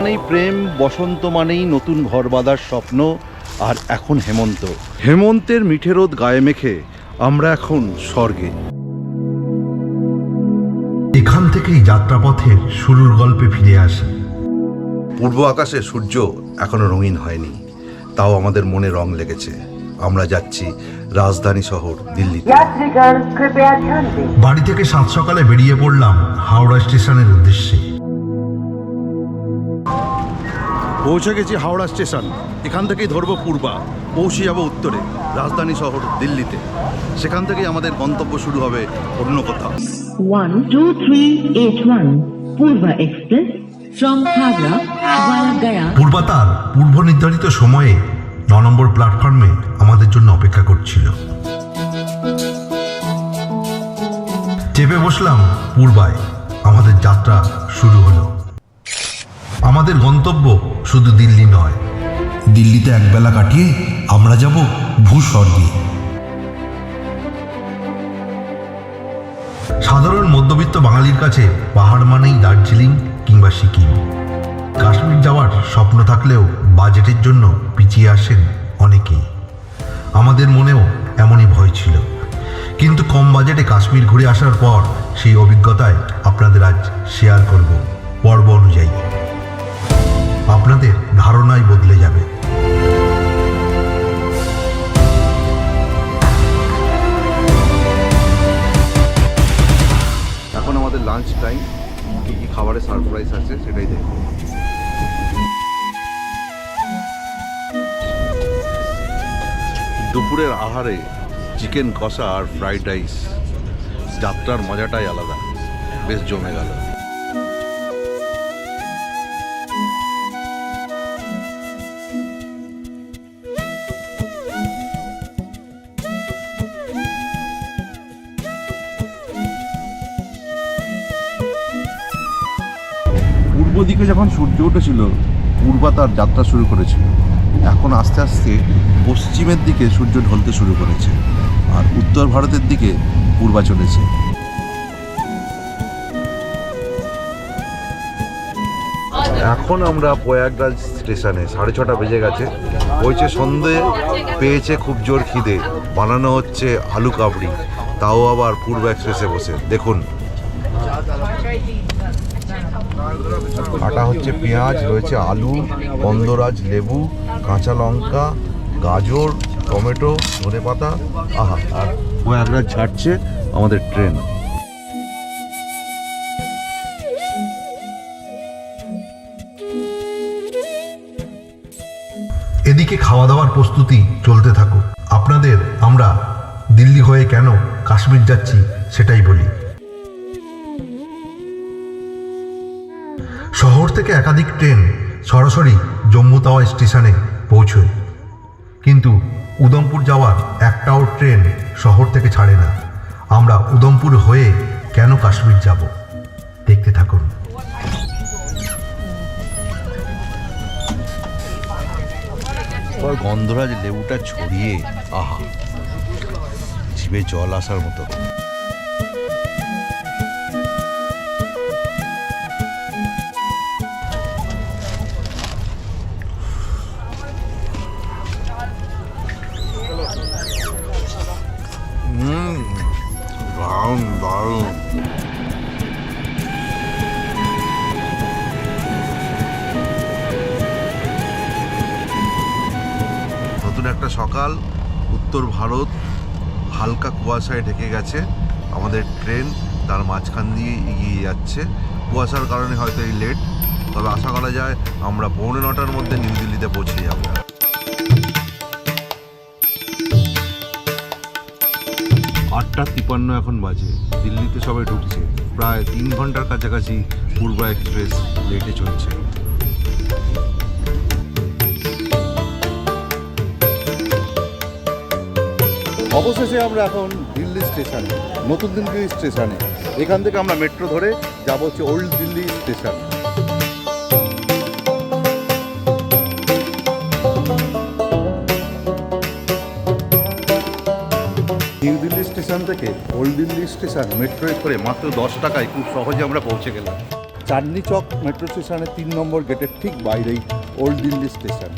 মানেই প্রেম বসন্ত মানেই নতুন ঘর বাঁধার স্বপ্ন আর এখন হেমন্ত। হেমন্তের মিঠে রোদ গায়ে মেখে আমরা এখন স্বর্গে। এখান থেকেই যাত্রাপথের শুরুর গল্পে ফিরে আসি। পূর্ব আকাশে সূর্য এখনও রঙিন হয়নি তাও আমাদের মনে রং লেগেছে। আমরা যাচ্ছি রাজধানী শহর দিল্লি বাড়ি থেকে সাত সকালে বেরিয়ে পড়লাম হাওড়া স্টেশনের উদ্দেশ্যে। পৌঁছে গেছি হাওড়া স্টেশন। এখান থেকেই ধরবো পূর্বা পৌঁছে যাব উত্তরে রাজধানী শহর দিল্লিতে। সেখান থেকেই আমাদের গন্তব্য শুরু হবে অন্য কোথাও। ওয়ান টু থ্রি পূর্বা পূর্ব নির্ধারিত সময়ে ন নম্বর প্ল্যাটফর্মে আমাদের জন্য অপেক্ষা করছিল। চেপে বসলাম পূর্বায়। আমাদের যাত্রা শুরু হলো। আমাদের গন্তব্য শুধু দিল্লি নয়। দিল্লিতে একবেলা কাটিয়ে আমরা যাব ভূস্বর্গে। সাধারণ মধ্যবিত্ত বাঙালির কাছে পাহাড় মানেই দার্জিলিং কিংবা সিকিম। কাশ্মীর যাওয়ার স্বপ্ন থাকলেও বাজেটের জন্য পিছিয়ে আসেন অনেকেই আমাদের মনেও এমনই ভয় ছিল। কিন্তু কম বাজেটে কাশ্মীর ঘুরে আসার পর সেই অভিজ্ঞতায় আপনাদের আজ শেয়ার করব পর্ব অনুযায়ী। আপনাদের ধারণাই বদলে যাবে। এখন আমাদের লাঞ্চ টাইম কী কী খাবারের সারপ্রাইজ আছে সেটাই দেখব। দুপুরের আহারে চিকেন কষা আর ফ্রাইড রাইস। যাত্রার মজাটাই আলাদা। বেশ জমে গেল। পূর্ব দিকে যখন সূর্য উঠেছিল, পূর্বা তার যাত্রা শুরু করেছিল। এখন আস্তে আস্তে পশ্চিমের দিকে সূর্য ঢলতে শুরু করেছে আর উত্তর ভারতের দিকে পূর্বা চলেছে। এখন আমরা প্রয়াগরাজ স্টেশনে, সাড়ে ছটা বেজে গেছে। হয়েছে সন্ধে, পেয়েছে খুব জোর খিদে। বানানো হচ্ছে আলু কাবড়ি, তাও আবার পূর্ব এক্সপ্রেসে বসে। দেখুন। কাটা হচ্ছে পেঁয়াজ, রয়েছে আলু গন্ধরাজ লেবু, কাঁচা লঙ্কা, গাজর, টমেটো ধনে পাতা আহা, আর প্রয়াগরাজ ছাড়ছে আমাদের ট্রেন। এদিকে খাওয়া দাওয়ার প্রস্তুতি চলতে থাকুক। আপনাদের, আমরা দিল্লি হয়ে কেন কাশ্মীর যাচ্ছি, সেটাই বলি। শহর থেকে একাধিক ট্রেন সরাসরি জম্মু তাওয়া স্টেশনে পৌঁছয়। কিন্তু উদমপুর যাওয়ার একটাও ট্রেন শহর থেকে ছাড়ে না। আমরা উদমপুর হয়ে কেন কাশ্মীর যাব? দেখতে থাকুন। গন্ধরাজ লেবুটা ছড়িয়ে, আহা, জিভে জল আসার মতো। উত্তর ভারত, হালকা কুয়াশায় ঢেকে গেছে। আমাদের ট্রেন তার মাঝখান দিয়ে এগিয়ে যাচ্ছে। কুয়াশার কারণে হয়তো এই লেট তবে আশা করা যায় আমরা পৌনে নটার মধ্যে নিউ দিল্লিতে পৌঁছে যাব। আটটা তিপান্ন এখন বাজে। দিল্লিতে সবাই ঢুকছে। প্রায় তিন ঘণ্টার কাছাকাছি পূর্বা এক্সপ্রেস লেটে চলছে। অবশেষে আমরা এখন দিল্লি স্টেশনে, নতুন দিল্লি স্টেশনে। এখান থেকে আমরা মেট্রো ধরে যাব হচ্ছে old Delhi station. New Delhi station থেকে ওল্ড দিল্লি স্টেশন মেট্রোয় করে মাত্র দশ টাকায় খুব সহজে আমরা পৌঁছে গেলাম। চাঁদনি চক মেট্রো স্টেশনের তিন নম্বর গেটের ঠিক বাইরেই ওল্ড দিল্লি স্টেশন।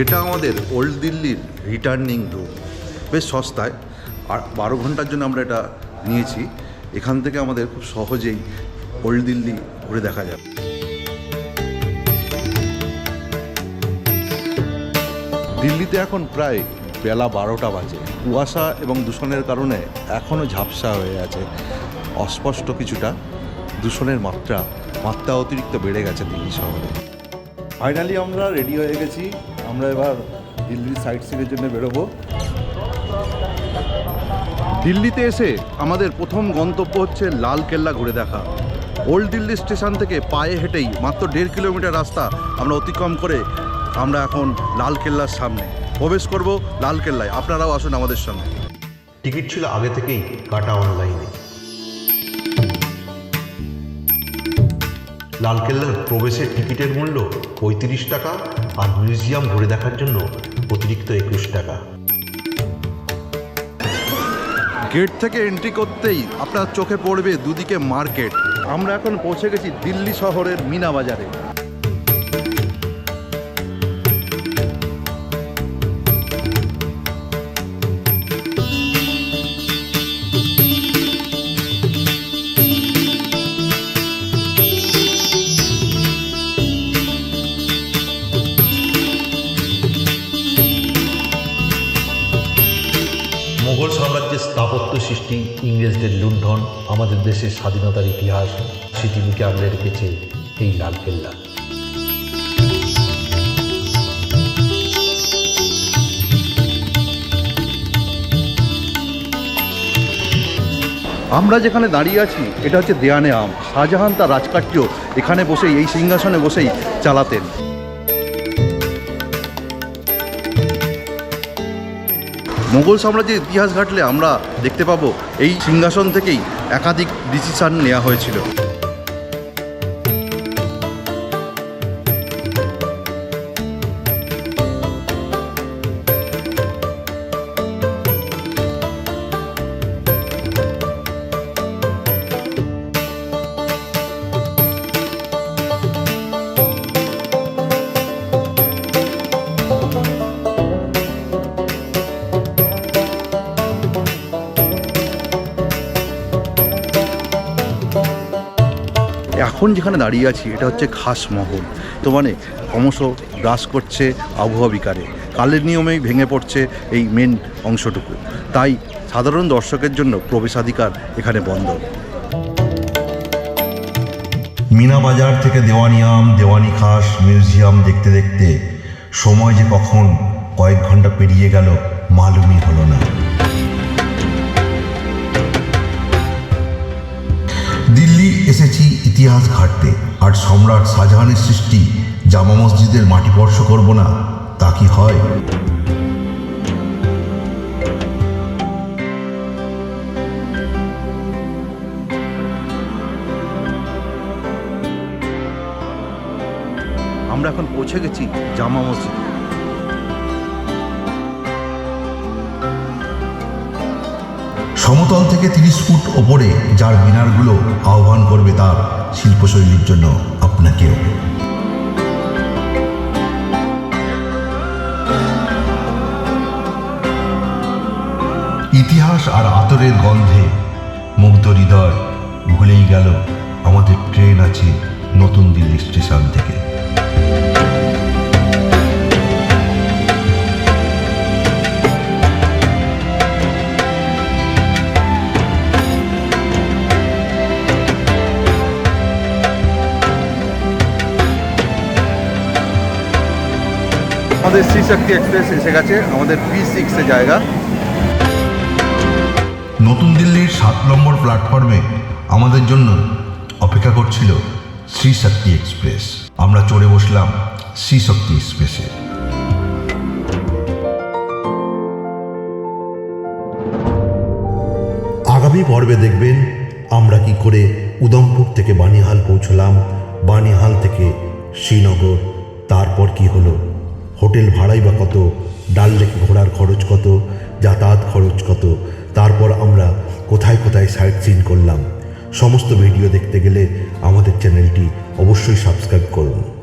এটা আমাদের ওল্ড দিল্লির রিটার্নিং রুম বেশ সস্তায়, আর বারো ঘণ্টার জন্য আমরা এটা নিয়েছি। এখান থেকে আমাদের খুব সহজেই ওল্ড দিল্লি ঘুরে দেখা যাবে। দিল্লিতে এখন প্রায় বেলা বারোটা বাজে। কুয়াশা এবং দূষণের কারণে এখনও ঝাপসা হয়ে আছে। অস্পষ্ট কিছুটা দূষণের মাত্রা মাত্রা অতিরিক্ত বেড়ে গেছে দিল্লি শহরে। ফাইনালি আমরা রেডি হয়ে গেছি আমরা এবার দিল্লির সাইট সিনের জন্য বেরোবো। দিল্লিতে এসে আমাদের প্রথম গন্তব্য হচ্ছে লাল কেল্লা ঘুরে দেখা। ওল্ড দিল্লি স্টেশন থেকে পায়ে হেঁটেই মাত্র দেড় কিলোমিটার রাস্তা আমরা অতিক্রম করে আমরা এখন লাল কেল্লার সামনে। প্রবেশ করব লাল কেল্লায়। আপনারাও আসুন আমাদের সঙ্গে। টিকিট ছিল আগে থেকেই কাটা অনলাইনে লালকেল্লার প্রবেশের টিকিটের মূল্য পঁয়ত্রিশ টাকা আর মিউজিয়াম ঘুরে দেখার জন্য অতিরিক্ত একুশ টাকা। গেট থেকে এন্ট্রি করতেই আপনার চোখে পড়বে দুদিকে মার্কেট। আমরা এখন পৌঁছে গেছি দিল্লি শহরের মিনা বাজারে। সৃষ্টি, ইংরেজদের লুণ্ঠন, আমাদের দেশের স্বাধীনতার ইতিহাস স্মৃতিমুখে আগলে রেখেছে এই লালকেল্লা আমরা যেখানে দাঁড়িয়ে আছি, এটা হচ্ছে দেয়ানে আম। শাহজাহান তার রাজকার্য এখানে বসেই, এই সিংহাসনে বসেই চালাতেন। মোগল সাম্রাজ্যের ইতিহাস ঘাটলে আমরা দেখতে পাবো এই সিংহাসন থেকেই একাধিক ডিসিশন নেওয়া হয়েছিল। এখন যেখানে দাঁড়িয়ে আছি, এটা হচ্ছে খাস মহল। তো মানে ক্রমশ গ্রাস করছে আবহাওয়া বিকারে। কালের নিয়মেই ভেঙে পড়ছে এই মেন অংশটুকু। তাই সাধারণ দর্শকের জন্য প্রবেশাধিকার এখানে বন্ধ মিনা বাজার থেকে দেওয়ানিয়াম দেওয়ানি খাস, মিউজিয়াম দেখতে দেখতে সময় যে কখন কয়েক ঘণ্টা পেরিয়ে গেল, মালুমই হলো না। এসেছি, ইতিহাস ঘাটতে। আর সম্রাট শাহজাহানের সৃষ্টি, জামা মসজিদের মাটি স্পর্শ করব না, তা কি হয়? আমরা এখন পৌঁছে গেছি জামা মসজিদ। সমতল থেকে তিরিশ ফুট ওপরে যার মিনারগুলো আহ্বান করবে তার শিল্পশৈলীর জন্য আপনাকেও। ইতিহাস আর আতরের গন্ধে মুগ্ধ হৃদয় ভুলেই গেল, আমাদের ট্রেন আছে নতুন দিল্লি স্টেশন থেকে। আমাদের শ্রী শক্তি এক্সপ্রেস এসে গেছে, আমাদের পি সিক্সে জায়গা। নতুন দিল্লির সাত নম্বর প্ল্যাটফর্মে আমাদের জন্য অপেক্ষা করছিল শ্রী শক্তি এক্সপ্রেস। আমরা চড়ে বসলাম শ্রী শক্তি এক্সপ্রেসে আগামী পর্বে দেখবেন আমরা কি করে উদমপুর থেকে বানিহাল পৌঁছলাম, বানিহাল থেকে শ্রীনগর, তারপর কি হলো? হোটেল ভাড়াই বা কত, ডাল লেক ঘোরার খরচ কত, যাতায়াত খরচ কত, তারপর আমরা কোথায় কোথায় সাইট সিন করলাম, সমস্ত ভিডিও দেখতে গেলে আমাদের চ্যানেলটি অবশ্যই সাবস্ক্রাইব করুন।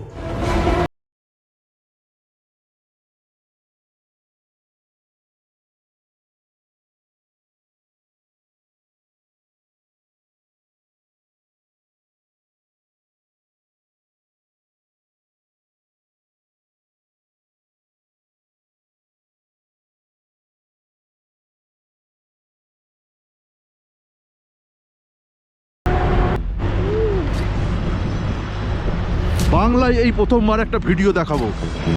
বাংলায় এই প্রথমবার একটা ভিডিও দেখাবো।